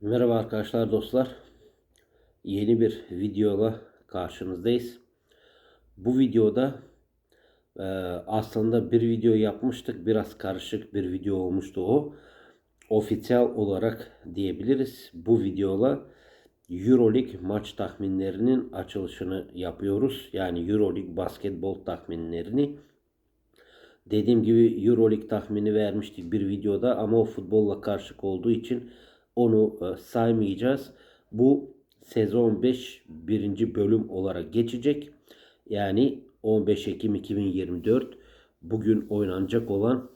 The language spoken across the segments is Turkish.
Merhaba arkadaşlar dostlar. Yeni bir videola karşınızdayız. Bu videoda e, aslında bir video yapmıştık. Biraz karışık bir video olmuştu o. Ofisyal olarak diyebiliriz. Bu videola Euroleague maç tahminlerinin açılışını yapıyoruz. Yani Euroleague basketbol tahminlerini. Dediğim gibi Euroleague tahmini vermiştik bir videoda ama o futbolla karışık olduğu için onu e, saymayacağız. Bu sezon 5 birinci bölüm olarak geçecek. Yani 15 Ekim 2024 bugün oynanacak olan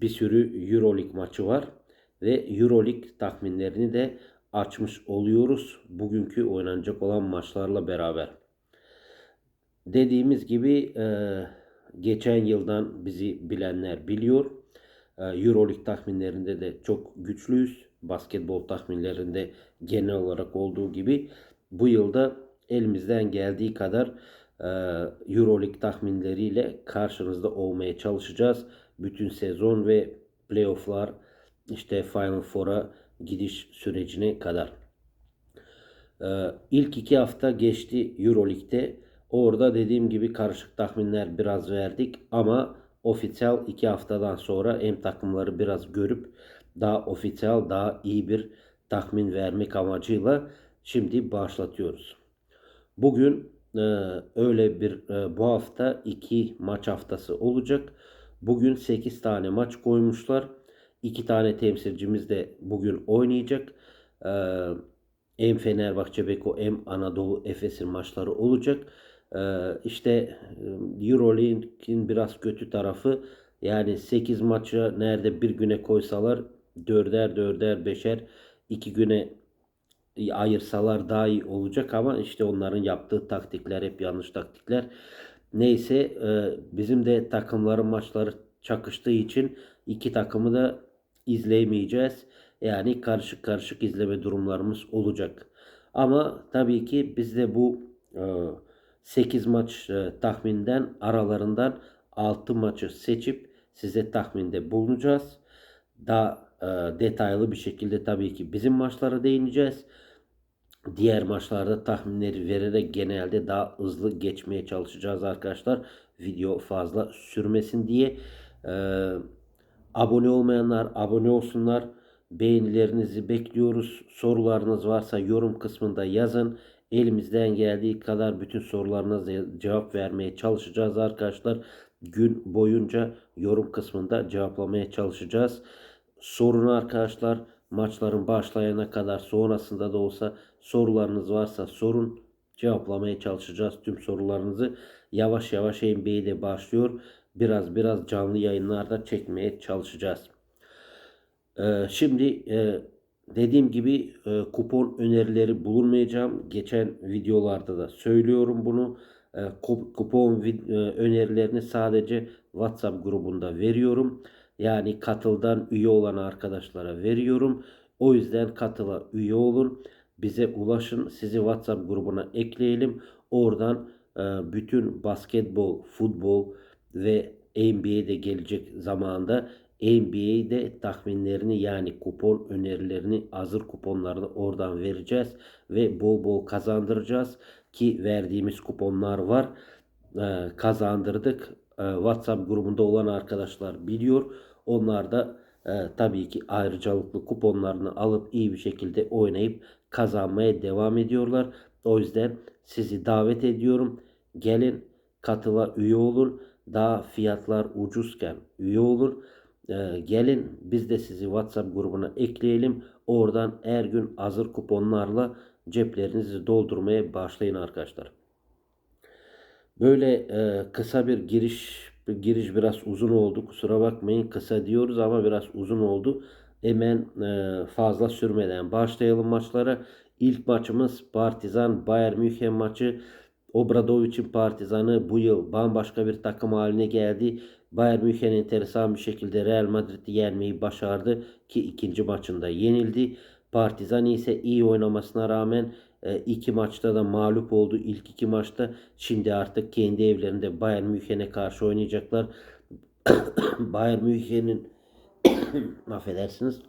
bir sürü Euroleague maçı var. Ve Euroleague tahminlerini de açmış oluyoruz. Bugünkü oynanacak olan maçlarla beraber. Dediğimiz gibi e, geçen yıldan bizi bilenler biliyor. E, Euroleague tahminlerinde de çok güçlüyüz. Basketbol tahminlerinde genel olarak olduğu gibi bu yılda elimizden geldiği kadar e, Euroleague tahminleriyle karşınızda olmaya çalışacağız. Bütün sezon ve playofflar işte Final Four'a gidiş sürecine kadar. Ee, ilk iki hafta geçti Euroleague'de. Orada dediğim gibi karışık tahminler biraz verdik ama ofisyal iki haftadan sonra hem takımları biraz görüp daha ofisyal daha iyi bir tahmin vermek amacıyla şimdi başlatıyoruz. Bugün e, öyle bir e, bu hafta iki maç haftası olacak. Bugün 8 tane maç koymuşlar. 2 tane temsilcimiz de bugün oynayacak. Ee, hem Fenerbahçe Beko hem Anadolu Efes'in maçları olacak. Ee, işte e, Euroleague'in biraz kötü tarafı yani 8 maçı nerede bir güne koysalar dörder dörder beşer iki güne ayırsalar daha iyi olacak ama işte onların yaptığı taktikler hep yanlış taktikler. Neyse e, bizim de takımların maçları çakıştığı için iki takımı da izleyemeyeceğiz. Yani karışık karışık izleme durumlarımız olacak. Ama tabii ki biz de bu e, 8 maç e, tahminden aralarından 6 maçı seçip size tahminde bulunacağız. Daha e, detaylı bir şekilde tabii ki bizim maçlara değineceğiz. Diğer maçlarda tahminleri vererek genelde daha hızlı geçmeye çalışacağız arkadaşlar. Video fazla sürmesin diye. Ee, abone olmayanlar abone olsunlar. Beğenilerinizi bekliyoruz. Sorularınız varsa yorum kısmında yazın. Elimizden geldiği kadar bütün sorularınıza cevap vermeye çalışacağız arkadaşlar. Gün boyunca yorum kısmında cevaplamaya çalışacağız. Sorun arkadaşlar maçların başlayana kadar sonrasında da olsa sorularınız varsa sorun cevaplamaya çalışacağız tüm sorularınızı. Yavaş yavaş NBA'de başlıyor. Biraz biraz canlı yayınlarda çekmeye çalışacağız. Ee, şimdi e, dediğim gibi e, kupon önerileri bulunmayacağım. Geçen videolarda da söylüyorum bunu. E, kupon e, önerilerini sadece WhatsApp grubunda veriyorum. Yani katıldan üye olan arkadaşlara veriyorum. O yüzden katıla üye olun. Bize ulaşın. Sizi WhatsApp grubuna ekleyelim. Oradan e, bütün basketbol, futbol ve NBA'de gelecek zamanda NBA'de tahminlerini yani kupon önerilerini hazır kuponlarını oradan vereceğiz ve bol bol kazandıracağız ki verdiğimiz kuponlar var ee, kazandırdık ee, WhatsApp grubunda olan arkadaşlar biliyor onlar da e, tabii ki ayrıcalıklı kuponlarını alıp iyi bir şekilde oynayıp kazanmaya devam ediyorlar o yüzden sizi davet ediyorum gelin katıla üye olun daha fiyatlar ucuzken üye olun ee, gelin biz de sizi WhatsApp grubuna ekleyelim. Oradan her gün hazır kuponlarla ceplerinizi doldurmaya başlayın arkadaşlar. Böyle e, kısa bir giriş giriş biraz uzun oldu. Kusura bakmayın kısa diyoruz ama biraz uzun oldu. Hemen e, fazla sürmeden başlayalım maçlara. İlk maçımız Partizan Bayern München maçı. Obradovic'in Partizan'ı bu yıl bambaşka bir takım haline geldi. Bayern München enteresan bir şekilde Real Madrid'i yenmeyi başardı ki ikinci maçında yenildi. Partizan ise iyi oynamasına rağmen iki maçta da mağlup oldu. İlk iki maçta şimdi artık kendi evlerinde Bayern München'e karşı oynayacaklar. Bayern München'in affedersiniz.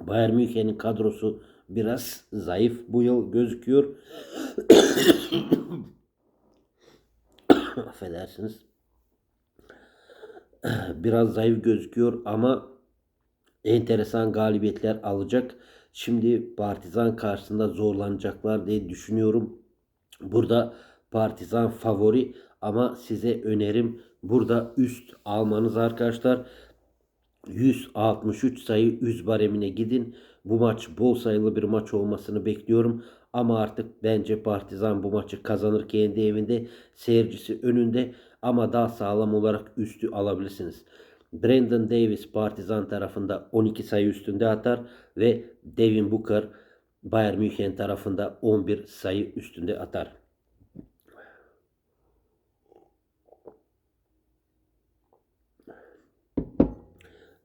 Bayern München'in kadrosu biraz zayıf bu yıl gözüküyor. Affedersiniz. Biraz zayıf gözüküyor ama enteresan galibiyetler alacak. Şimdi Partizan karşısında zorlanacaklar diye düşünüyorum. Burada Partizan favori ama size önerim burada üst almanız arkadaşlar. 163 sayı üz baremine gidin. Bu maç bol sayılı bir maç olmasını bekliyorum. Ama artık bence Partizan bu maçı kazanır kendi evinde. Seyircisi önünde ama daha sağlam olarak üstü alabilirsiniz. Brandon Davis Partizan tarafında 12 sayı üstünde atar ve Devin Booker Bayern München tarafında 11 sayı üstünde atar.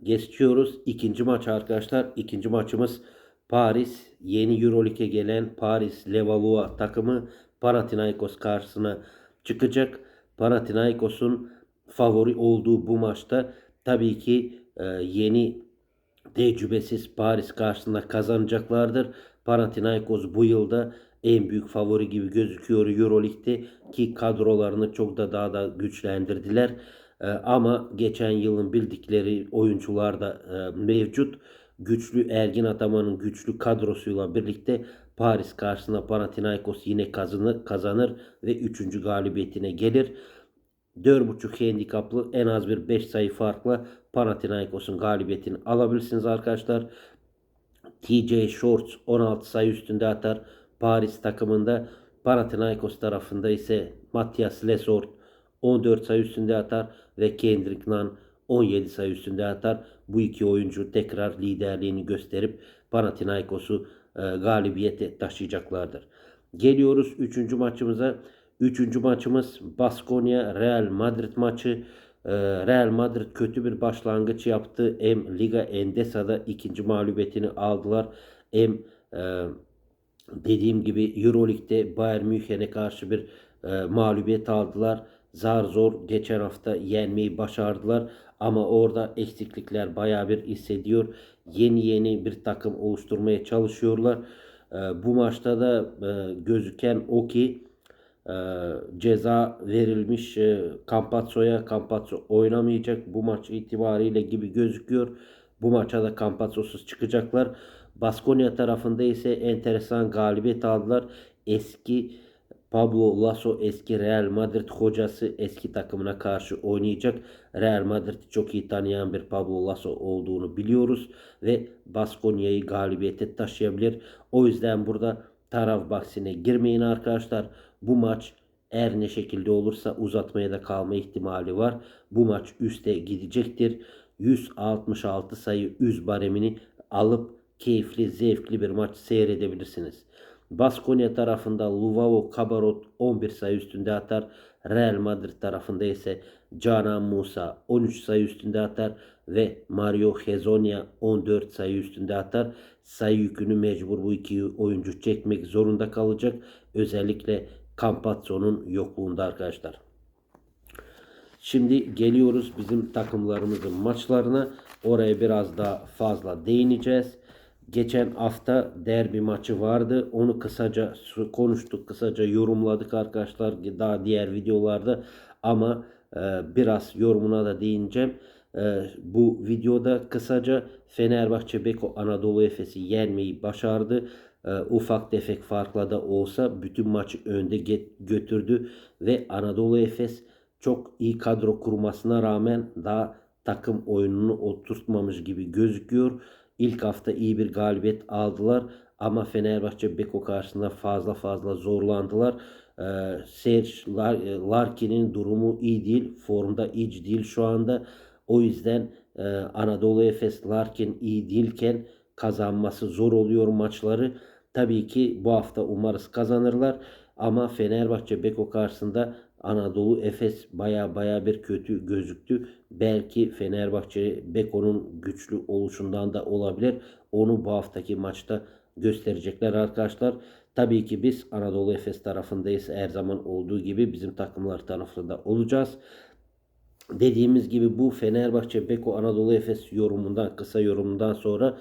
Geçiyoruz ikinci maç arkadaşlar. İkinci maçımız Paris yeni Euroleague'e gelen Paris Levallois takımı Panathinaikos karşısına çıkacak. Panathinaikos'un favori olduğu bu maçta tabii ki e, yeni tecrübesiz Paris karşısında kazanacaklardır. Panathinaikos bu yılda en büyük favori gibi gözüküyor Euroleague'de ki kadrolarını çok da daha da güçlendirdiler. E, ama geçen yılın bildikleri oyuncular da e, mevcut. Güçlü Ergin Ataman'ın güçlü kadrosuyla birlikte Paris karşısında Panathinaikos yine kazanır, kazanır ve 3. galibiyetine gelir. 4.5 handikaplı en az bir 5 sayı farkla Panathinaikos'un galibiyetini alabilirsiniz arkadaşlar. TJ Shorts 16 sayı üstünde atar. Paris takımında Panathinaikos tarafında ise Matthias Lesort 14 sayı üstünde atar ve Kendrick Nunn 17 sayı üstünde atar. Bu iki oyuncu tekrar liderliğini gösterip Panathinaikos'u e, galibiyete taşıyacaklardır. Geliyoruz 3. maçımıza. 3. maçımız Baskonya Real Madrid maçı. E, Real Madrid kötü bir başlangıç yaptı. Hem Liga Endesa'da ikinci mağlubiyetini aldılar. Hem e, dediğim gibi Euroleague'de Bayern Münhen'e karşı bir e, mağlubiyet aldılar. Zar zor geçen hafta yenmeyi başardılar. Ama orada eksiklikler baya bir hissediyor. Yeni yeni bir takım oluşturmaya çalışıyorlar. E, bu maçta da e, gözüken o ki ceza verilmiş e, Campazzo'ya. Campazzo oynamayacak bu maç itibariyle gibi gözüküyor. Bu maça da Campazzosuz çıkacaklar. Baskonya tarafında ise enteresan galibiyet aldılar. Eski Pablo Lasso eski Real Madrid hocası eski takımına karşı oynayacak. Real Madrid'i çok iyi tanıyan bir Pablo Lasso olduğunu biliyoruz ve Baskonya'yı galibiyete taşıyabilir. O yüzden burada taraf bahsine girmeyin arkadaşlar. Bu maç eğer ne şekilde olursa uzatmaya da kalma ihtimali var. Bu maç üste gidecektir. 166 sayı 100 baremini alıp keyifli, zevkli bir maç seyredebilirsiniz. Baskonya tarafında Luvao Kabarot 11 sayı üstünde atar. Real Madrid tarafında ise Canan Musa 13 sayı üstünde atar ve Mario Hezonia 14 sayı üstünde atar. Sayı yükünü mecbur bu iki oyuncu çekmek zorunda kalacak. Özellikle Campazzo'nun yokluğunda arkadaşlar. Şimdi geliyoruz bizim takımlarımızın maçlarına. Oraya biraz daha fazla değineceğiz. Geçen hafta derbi maçı vardı. Onu kısaca konuştuk, kısaca yorumladık arkadaşlar daha diğer videolarda. Ama e, biraz yorumuna da değineceğim. E, bu videoda kısaca Fenerbahçe Beko Anadolu Efes'i yenmeyi başardı. E, ufak tefek farkla da olsa bütün maçı önde götürdü ve Anadolu Efes çok iyi kadro kurmasına rağmen daha takım oyununu oturtmamış gibi gözüküyor. İlk hafta iyi bir galibiyet aldılar ama Fenerbahçe Beko karşısında fazla fazla zorlandılar. Ee, Serge e, Larkin'in durumu iyi değil. Formda iyi değil şu anda. O yüzden e, Anadolu Efes Larkin iyi değilken kazanması zor oluyor maçları. Tabii ki bu hafta umarız kazanırlar. Ama Fenerbahçe Beko karşısında Anadolu Efes baya baya bir kötü gözüktü. Belki Fenerbahçe Beko'nun güçlü oluşundan da olabilir. Onu bu haftaki maçta gösterecekler arkadaşlar. Tabii ki biz Anadolu Efes tarafındayız. Her zaman olduğu gibi bizim takımlar tarafında olacağız. Dediğimiz gibi bu Fenerbahçe Beko Anadolu Efes yorumundan kısa yorumundan sonra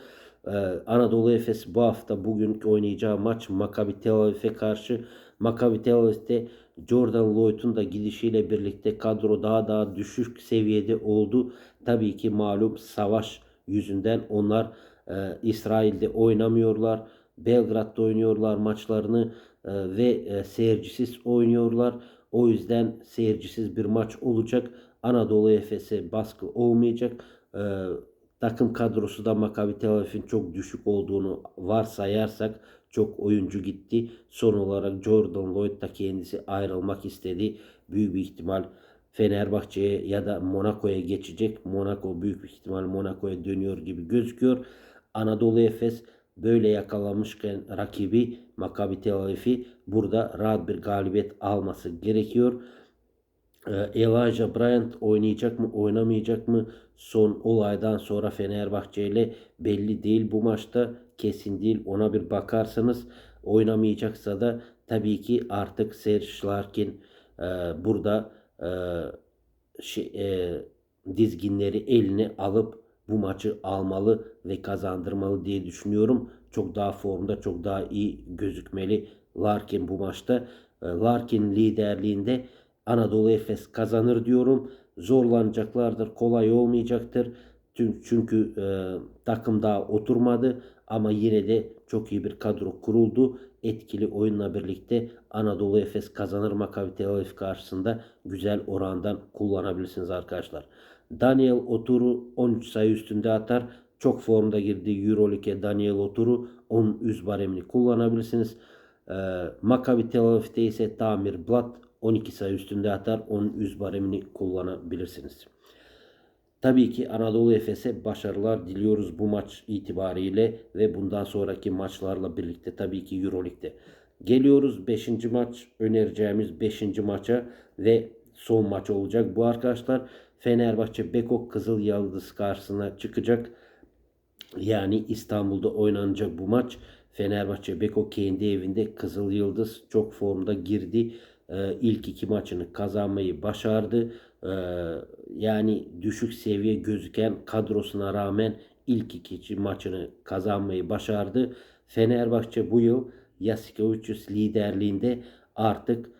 Ee, Anadolu Efes bu hafta bugün oynayacağı maç Maccabi Tel Aviv'e karşı. Maccabi Tel Aviv'de Jordan Lloyd'un da gidişiyle birlikte kadro daha daha düşük seviyede oldu. Tabii ki malum savaş yüzünden onlar e, İsrail'de oynamıyorlar. Belgrad'da oynuyorlar maçlarını e, ve e, seyircisiz oynuyorlar. O yüzden seyircisiz bir maç olacak. Anadolu Efes'e baskı olmayacak. E, takım kadrosu da Maccabi Tel Aviv'in çok düşük olduğunu varsayarsak çok oyuncu gitti. Son olarak Jordan Lloyd da kendisi ayrılmak istedi. Büyük bir ihtimal Fenerbahçe'ye ya da Monaco'ya geçecek. Monaco büyük bir ihtimal Monaco'ya dönüyor gibi gözüküyor. Anadolu Efes böyle yakalamışken rakibi Maccabi Tel Aviv'i burada rahat bir galibiyet alması gerekiyor. Ee, Elijah Bryant oynayacak mı oynamayacak mı son olaydan sonra Fenerbahçe ile belli değil bu maçta kesin değil ona bir bakarsanız oynamayacaksa da tabii ki artık Serge Larkin e, burada e, şey, e, dizginleri eline alıp bu maçı almalı ve kazandırmalı diye düşünüyorum. Çok daha formda, çok daha iyi gözükmeli Larkin bu maçta. E, Larkin liderliğinde Anadolu Efes kazanır diyorum. Zorlanacaklardır, kolay olmayacaktır. Çünkü e, takım daha oturmadı ama yine de çok iyi bir kadro kuruldu. Etkili oyunla birlikte Anadolu Efes kazanır Maccabi Tel Aviv karşısında güzel orandan kullanabilirsiniz arkadaşlar. Daniel Oturu 13 sayı üstünde atar. Çok formda girdi Euroleague'e Daniel Oturu. Onun üz baremini kullanabilirsiniz. Ee, Maccabi Tel Aviv'de ise Tamir Blat 12 sayı üstünde atar. Onun üz baremini kullanabilirsiniz. Tabii ki Anadolu Efes'e başarılar diliyoruz bu maç itibariyle ve bundan sonraki maçlarla birlikte tabii ki Euroleague'de. Geliyoruz 5. maç önereceğimiz 5. maça ve son maç olacak. Bu arkadaşlar Fenerbahçe Beko Kızıl Yıldız karşısına çıkacak. Yani İstanbul'da oynanacak bu maç. Fenerbahçe Beko kendi evinde Kızıl Yıldız çok formda girdi. Ee, ilk iki maçını kazanmayı başardı. Ee, yani düşük seviye gözüken kadrosuna rağmen ilk iki maçını kazanmayı başardı. Fenerbahçe bu yıl Yasikevicius liderliğinde artık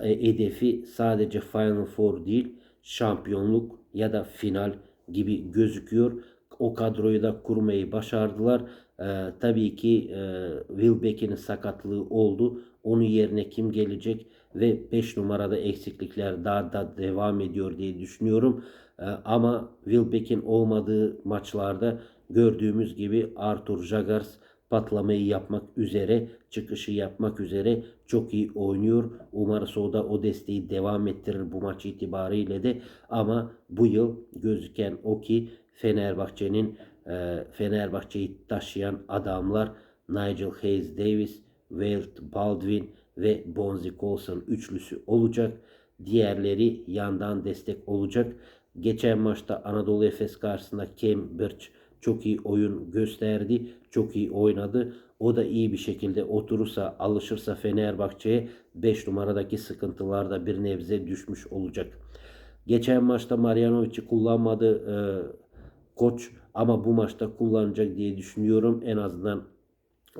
e, hedefi sadece Final Four değil şampiyonluk ya da final gibi gözüküyor. O kadroyu da kurmayı başardılar. Ee, tabii ki e, Wilbeck'in sakatlığı oldu. Onun yerine kim gelecek ve 5 numarada eksiklikler daha da devam ediyor diye düşünüyorum. Ee, ama Wilbeck'in olmadığı maçlarda gördüğümüz gibi Arthur Jagars patlamayı yapmak üzere, çıkışı yapmak üzere çok iyi oynuyor. Umarız o da o desteği devam ettirir bu maç itibariyle de. Ama bu yıl gözüken o ki Fenerbahçe'nin e, Fenerbahçe'yi taşıyan adamlar Nigel Hayes Davis, Walt Baldwin ve Bonzi Colson üçlüsü olacak. Diğerleri yandan destek olacak. Geçen maçta Anadolu Efes karşısında Cambridge çok iyi oyun gösterdi. Çok iyi oynadı. O da iyi bir şekilde oturursa, alışırsa Fenerbahçe'ye 5 numaradaki sıkıntılar da bir nebze düşmüş olacak. Geçen maçta Marjanovic'i kullanmadı e, koç ama bu maçta kullanacak diye düşünüyorum. En azından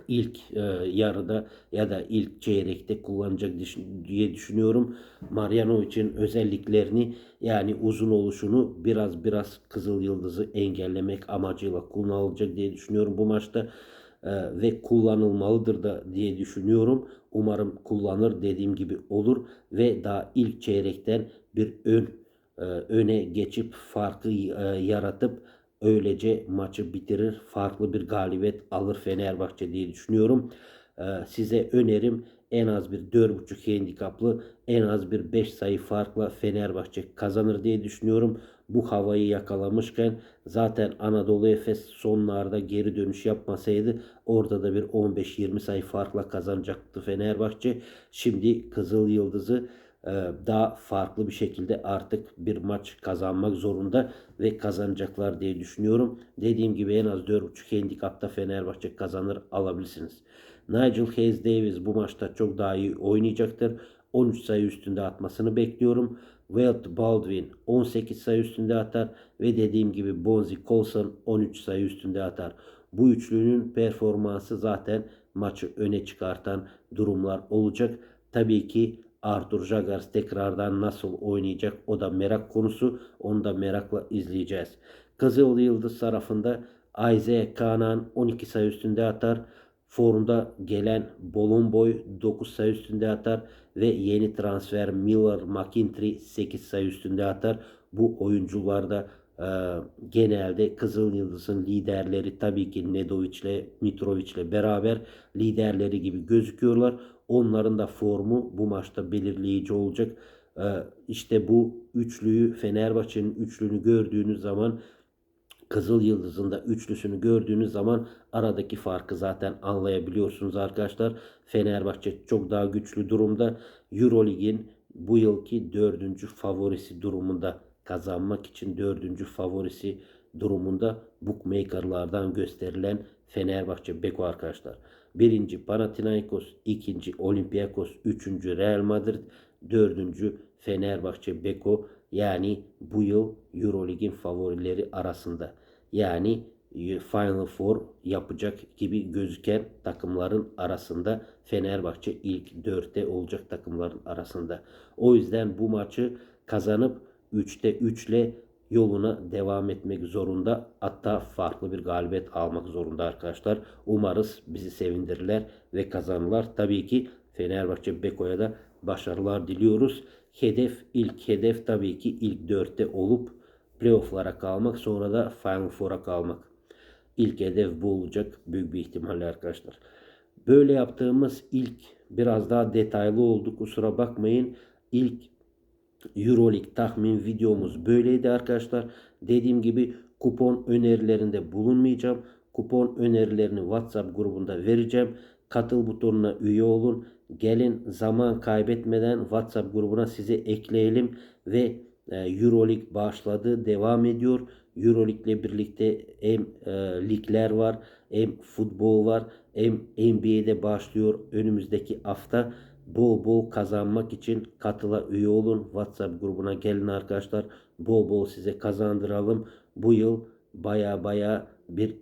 ilk e, yarıda ya da ilk çeyrekte kullanacak diye düşünüyorum. Marjanovic'in özelliklerini yani uzun oluşunu biraz biraz Kızıl Yıldız'ı engellemek amacıyla kullanılacak diye düşünüyorum bu maçta e, ve kullanılmalıdır da diye düşünüyorum. Umarım kullanır dediğim gibi olur ve daha ilk çeyrekten bir ön e, öne geçip farkı e, yaratıp öylece maçı bitirir. Farklı bir galibiyet alır Fenerbahçe diye düşünüyorum. Ee, size önerim en az bir 4.5 handikaplı en az bir 5 sayı farkla Fenerbahçe kazanır diye düşünüyorum. Bu havayı yakalamışken zaten Anadolu Efes sonlarda geri dönüş yapmasaydı orada da bir 15-20 sayı farkla kazanacaktı Fenerbahçe. Şimdi Kızıl Yıldız'ı daha farklı bir şekilde artık bir maç kazanmak zorunda ve kazanacaklar diye düşünüyorum. Dediğim gibi en az 4.5 handikapta Fenerbahçe kazanır alabilirsiniz. Nigel Hayes Davis bu maçta çok daha iyi oynayacaktır. 13 sayı üstünde atmasını bekliyorum. Walt Baldwin 18 sayı üstünde atar ve dediğim gibi Bonzi Colson 13 sayı üstünde atar. Bu üçlünün performansı zaten maçı öne çıkartan durumlar olacak. Tabii ki Arthur Jagars tekrardan nasıl oynayacak o da merak konusu. Onu da merakla izleyeceğiz. Kızıl Yıldız tarafında Isaiah Kanan 12 sayı üstünde atar. Formda gelen Bolomboy 9 sayı üstünde atar ve yeni transfer Miller McKintry 8 sayı üstünde atar. Bu oyuncularda genelde Kızıl Yıldız'ın liderleri tabii ki Nedovic ile Mitrovic ile beraber liderleri gibi gözüküyorlar. Onların da formu bu maçta belirleyici olacak. E, işte bu üçlüyü Fenerbahçe'nin üçlünü gördüğünüz zaman Kızıl Yıldız'ın da üçlüsünü gördüğünüz zaman aradaki farkı zaten anlayabiliyorsunuz arkadaşlar. Fenerbahçe çok daha güçlü durumda. Eurolig'in bu yılki dördüncü favorisi durumunda kazanmak için dördüncü favorisi durumunda bookmakerlardan gösterilen Fenerbahçe Beko arkadaşlar. Birinci Panathinaikos, ikinci Olympiakos, üçüncü Real Madrid, dördüncü Fenerbahçe Beko yani bu yıl Eurolig'in favorileri arasında. Yani Final Four yapacak gibi gözüken takımların arasında Fenerbahçe ilk 4'te olacak takımların arasında. O yüzden bu maçı kazanıp 3'te 3 ile yoluna devam etmek zorunda. Hatta farklı bir galibiyet almak zorunda arkadaşlar. Umarız bizi sevindirirler ve kazanırlar. Tabii ki Fenerbahçe Beko'ya da başarılar diliyoruz. Hedef ilk hedef tabii ki ilk dörtte olup playoff'lara kalmak sonra da Final Four'a kalmak. İlk hedef bu olacak büyük bir ihtimalle arkadaşlar. Böyle yaptığımız ilk biraz daha detaylı oldu kusura bakmayın. İlk Euroleague tahmin videomuz böyleydi arkadaşlar. Dediğim gibi kupon önerilerinde bulunmayacağım. Kupon önerilerini WhatsApp grubunda vereceğim. Katıl butonuna üye olun. Gelin zaman kaybetmeden WhatsApp grubuna sizi ekleyelim ve e, Euroleague başladı, devam ediyor. Euroleague ile birlikte hem e, ligler var, hem futbol var, hem NBA'de başlıyor önümüzdeki hafta. Bol bol kazanmak için katıla üye olun. WhatsApp grubuna gelin arkadaşlar. Bol bol size kazandıralım. Bu yıl baya baya bir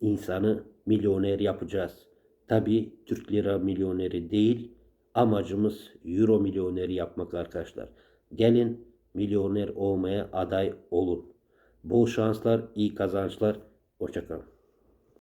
insanı milyoner yapacağız. Tabi Türk lira milyoneri değil. Amacımız euro milyoneri yapmak arkadaşlar. Gelin milyoner olmaya aday olun. Bol şanslar, iyi kazançlar. Hoşçakalın.